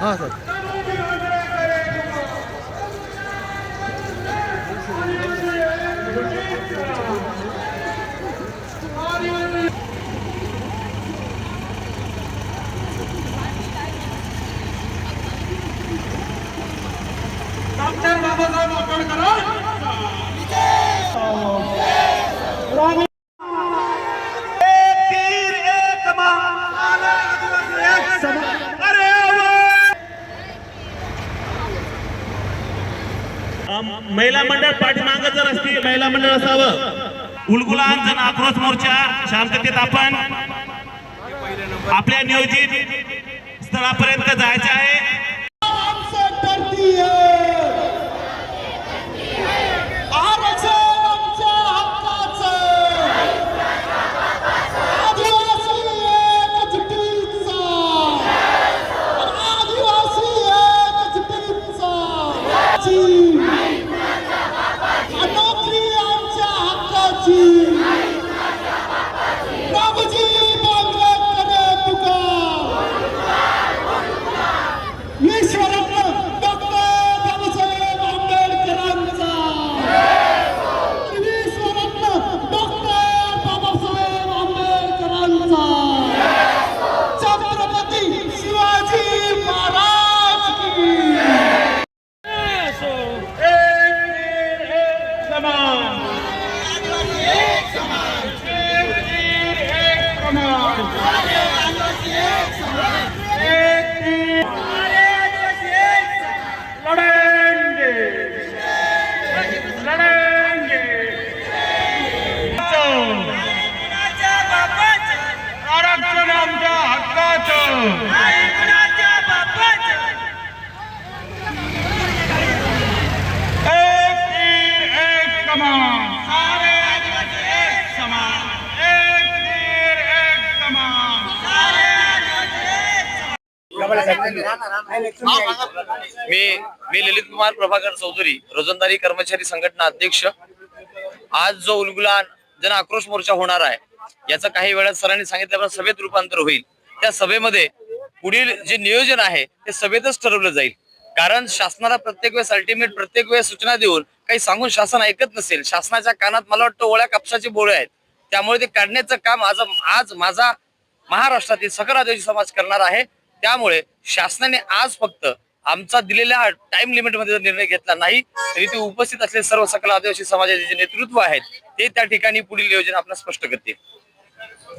हां sir. Doctor Babasaheb Ambedkar महिला मंडळ पाठीमागं जर असतील महिला मंडळ असावं. उलगुलान जन आक्रोश मोर्चा शांततेत आपण आपल्या नियोजित स्थळापर्यंत जायचं आहे. मी मी ललित कुमार प्रभाकर चौधरी रोजंदारी कर्मचारी संघटना अध्यक्ष. आज जो उलगुलान जन आक्रोश मोर्चा होणार आहे याचं काही वेळात सरांनी सांगितल्याप्रमाणे सभेत रूपांतर होईल. त्या सभेमध्ये पुढील जे नियोजन आहे ते सभेतच ठरवलं जाईल. कारण शासनाला प्रत्येक वेळेस अल्टिमेट प्रत्येक वेळेस सूचना देऊन काही सांगून शासन ऐकत नसेल. शासनाच्या कानात मला वाटतं ओळ्या कापसाचे बोळे आहेत. त्यामुळे ते काढण्याचं काम आज आज माझा महाराष्ट्रातील सकल आदिवासी समाज करणार आहे. त्यामुळे शासनाने आज फक्त आमचा दिलेल्या टाइम लिमिटमध्ये जर निर्णय घेतला नाही तरी ते उपस्थित असलेले सर्व सकल आदिवासी समाजाचे जे नेतृत्व आहेत ते त्या ठिकाणी पुढील नियोजन आपण स्पष्ट करतील.